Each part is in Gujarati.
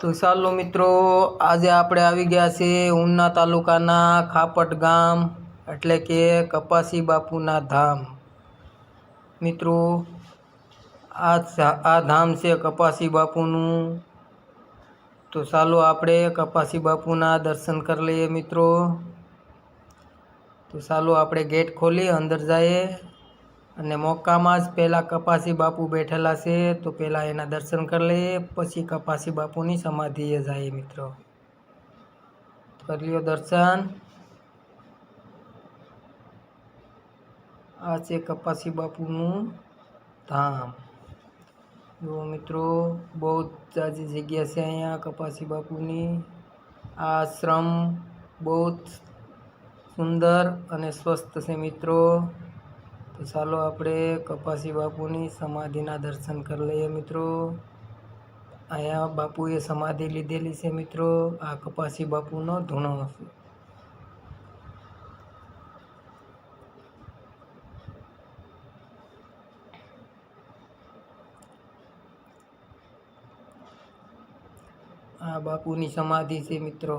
તો ચાલો મિત્રો, આજે આપણે આવી ગયા છે ઉના તાલુકાના ખાપટ ગામ, એટલે કે કપાસી બાપુના ધામ. મિત્રો, આ આ ધામ છે કપાસી બાપુનું. તો ચાલો આપણે કપાસી બાપુના દર્શન કરી લઈએ મિત્રો. તો ચાલો આપણે ગેટ ખોલી, અંદર જઈએ. અને મોકામાં જ પહેલાં કપાસી બાપુ બેઠેલા છે, તો પહેલાં એના દર્શન કરી લઈએ, પછી કપાસી બાપુની સમાધિએ જઈએ મિત્રો. કરી લ્યો દર્શન. આ છે કપાસી બાપુનું ધામ. જુઓ મિત્રો બહુ જાજી જગ્યા છે અહીંયા કપાસી બાપુની. આ આશ્રમ બહુ સુંદર અને સ્વસ્થ છે મિત્રો. તો ચાલો આપણે કપાસી બાપુની સમાધિના દર્શન કરી લઈએ મિત્રો. અહીંયા બાપુએ સમાધિ લીધેલી છે મિત્રો. આ કપાસી બાપુનો ધૂણો હશે. આ બાપુની સમાધિ છે મિત્રો.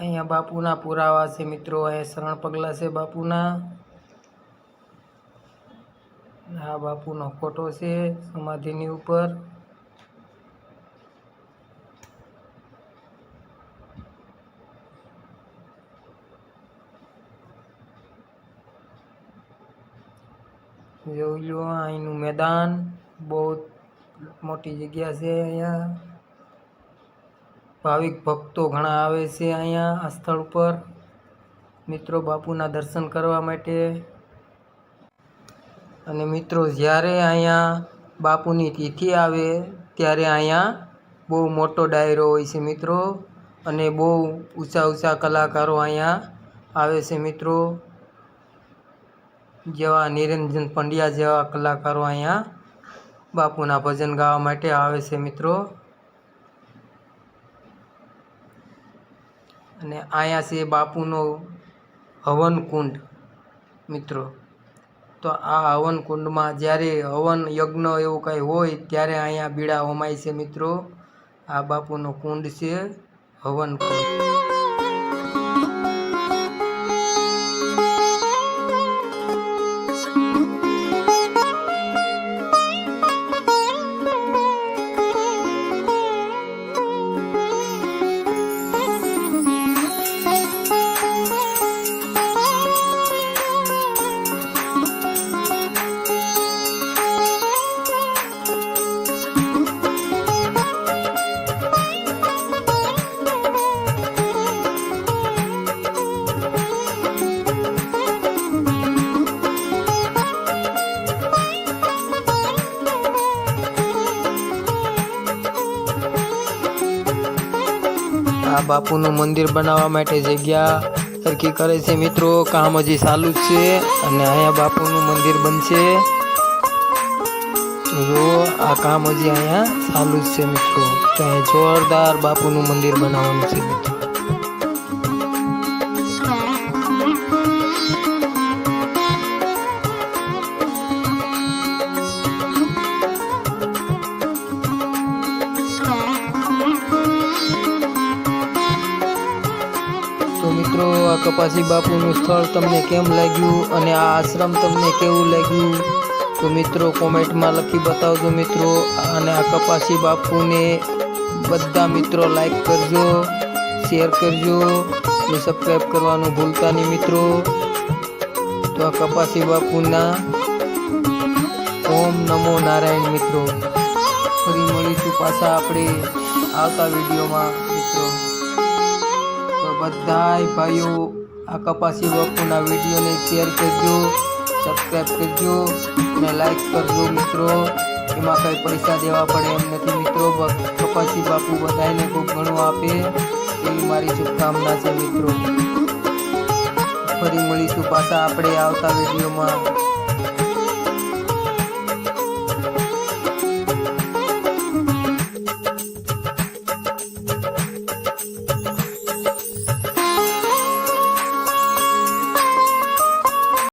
અહીંયા બાપુના પુરાવા છે મિત્રો, અહીંયા શરણ પગલા છે બાપુના. આ બાપુનો ફોટો છે સમાધિની ઉપર. જોઈ લો અહીંનું મેદાન, બહુ મોટી જગ્યા છે અહીંયા. ભાવિક ભક્તો ઘણા આવે છે અહીંયા આ સ્થળ પર મિત્રો બાપુના દર્શન કરવા માટે. અને મિત્રો જ્યારે અહીંયા બાપુની તિથિ આવે ત્યારે અહીંયા બહુ મોટો ડાયરો હોય છે મિત્રો. અને બહુ ઊંચા ઊંચા કલાકારો અહીંયા આવે છે મિત્રો. જેવા નિરંજન પંડ્યા જેવા કલાકારો અહીંયા બાપુના ભજન ગાવા માટે આવે છે મિત્રો. અને અહીંયા છે બાપુનો હવન કુંડ મિત્રો. તો આ હવન કુંડમાં જ્યારે હવન યજ્ઞ એવું કંઈ હોય ત્યારે અહીંયા બીડા હોમાય છે, મિત્રો. આ બાપુનો કુંડ છે હવન કુંડ આ બાપુનું મંદિર બનાવવા માટે જગ્યા સરખી કરે છે મિત્રો. કામ હજી ચાલુ જ છે અને અહીંયા બાપુનું મંદિર બનશે. જો આ કામ હજી અહીંયા ચાલુ જ છે મિત્રો. તો અહીંયા જોરદાર બાપુનું મંદિર બનાવવાનું છે મિત્રો. કપાસી બાપુનું સ્થળ તમને કેમ લાગ્યું અને આ આશ્રમ તમને કેવું લાગ્યું? તો મિત્રો, કોમેન્ટમાં લખી બતાવજો મિત્રો. અને આ કપાસી બાપુને બધા મિત્રો લાઈક કરજો શેર કરજો અને સબસ્ક્રાઈબ કરવાનું ભૂલતા નહીં મિત્રો. તો આ કપાસી બાપુના ઓમ નમો નારાયણ મિત્રો. ફરી મળીશું પાછા આપણે આવતા વિડીયોમાં મિત્રો. બધાય ભાઈઓ, આ કપાસી વકુના વિડીયોને શેર કરજો સબસ્ક્રાઈબ કરજો અને લાઈક કરજો મિત્રો. એમાં કંઈ પૈસા દેવા પડે એમ નથી મિત્રો. કપાસી બાપુ બધાને ખૂબ ઘણું આપે. એવી મારી શુભકામના છે મિત્રો. ફરી મળીશું પાછા આપણે આવતા વિડીયોમાં.